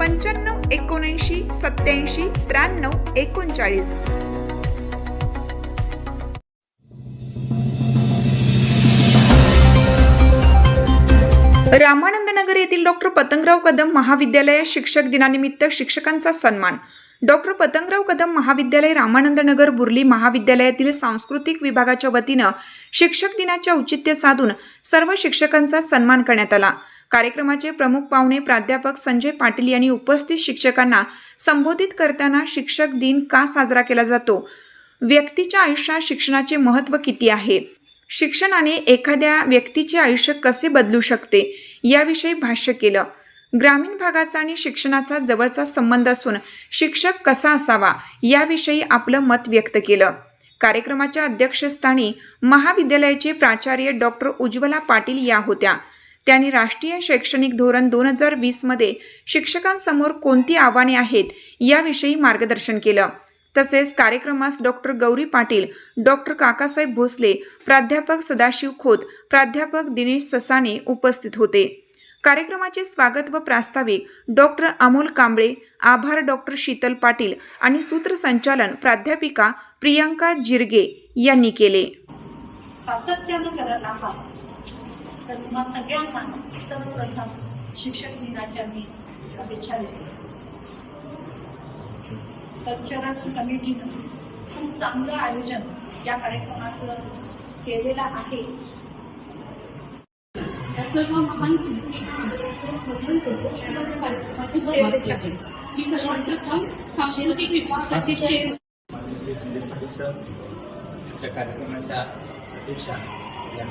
पंच्याण्णव एकोणऐंशी सत्याऐंशी त्र्याण्णव एकोणचाळीस. रामानंद नगर येथील डॉक्टर पतंगराव कदम महाविद्यालय शिक्षक दिनानिमित्त शिक्षकांचा सन्मान. डॉक्टर पतंगराव कदम महाविद्यालय रामानंद नगर बुर्ली महाविद्यालयातील सांस्कृतिक विभागाच्या वतीनं शिक्षक दिनाचे औचित्य साधून सर्व शिक्षकांचा सन्मान करण्यात आला. कार्यक्रमाचे प्रमुख पाहुणे प्राध्यापक संजय पाटील यांनी उपस्थित शिक्षकांना संबोधित करताना शिक्षक दिन का साजरा केला जातो? व्यक्तीच्या आयुष्यात शिक्षणाचे महत्त्व किती आहे? शिक्षणाने एखाद्या व्यक्तीचे आयुष्य कसे बदलू शकते? याविषयी भाष्य केलं. ग्रामीण भागाचा आणि शिक्षणाचा जवळचा संबंध असून शिक्षक कसा असावा? याविषयी आपलं मत व्यक्त केलं. कार्यक्रमाच्या अध्यक्षस्थानी महाविद्यालयाचे प्राचार्य डॉक्टर उज्ज्वला पाटील या होत्या. त्यांनी राष्ट्रीय शैक्षणिक धोरण दोन हजार वीसमध्ये शिक्षकांसमोर कोणती आव्हाने आहेत याविषयी मार्गदर्शन केलं. तसेच कार्यक्रमास डॉक्टर गौरी पाटील डॉक्टर काकासाहेब भोसले प्राध्यापक सदाशिव खोत प्राध्यापक दिनेश ससाने उपस्थित होते. कार्यक्रमाचे स्वागत व प्रास्ताविक डॉक्टर अमोल कांबळे आभार डॉक्टर शीतल पाटील आणि सूत्रसंचालन प्राध्यापिका प्रियंका जिरगे यांनी केले. सातत्यानं करत आहात. तर तुम्हा सगळ्यांना सर्वप्रथम शिक्षक दिनाच्या मी शुभेच्छा देते. कल्चरल कमिटीनं खूप चांगलं आयोजन या कार्यक्रमाचं केलेलं आहे. या सर्व महान ही सर्वप्रथम सांस्कृतिक विभागाचे कार्यक्रमाच्या अध्यक्षा या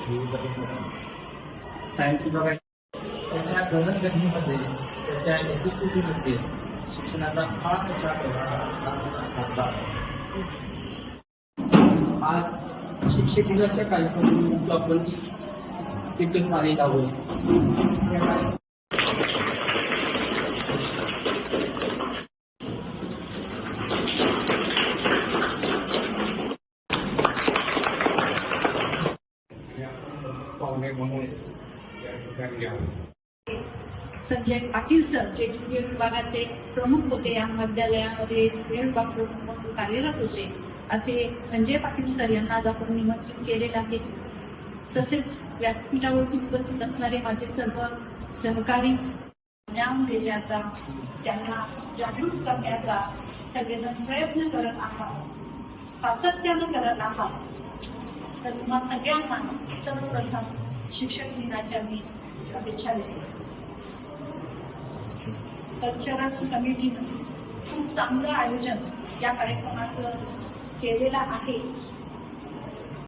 सायन्स विभागाच्या त्याच्या जडणघडणीमध्ये त्याच्या यशस्वीतेमध्ये शिक्षणाचा फार मोठा प्रभाव आज शिक्षक दिनाच्या कार्यक्रमात आपण तिथून मानित आहोत पाहुणे म्हणून या ठिकाणी संजय पाटील सर जे जुनियर विभागाचे प्रमुख होते या महाविद्यालयामध्ये जुनियर विभाग प्रमुख म्हणून कार्यरत होते असे संजय पाटील सर यांना आज आपण निमंत्रित केलेलं आहे. तसेच व्यासपीठावरती उपस्थित असणारे माझे सर्व सहकारी ज्ञान देण्याचा त्यांना जागरूक करण्याचा सगळेजण प्रयत्न करत आहात सातत्यानं करत आहात. तर तुम्हा सगळ्यांना सर्वप्रथम शिक्षक दिनाच्या मी शुभेच्छा देते. कल्चरल कमिटीनं खूप चांगलं आयोजन या कार्यक्रमाचं केलेलं आहे.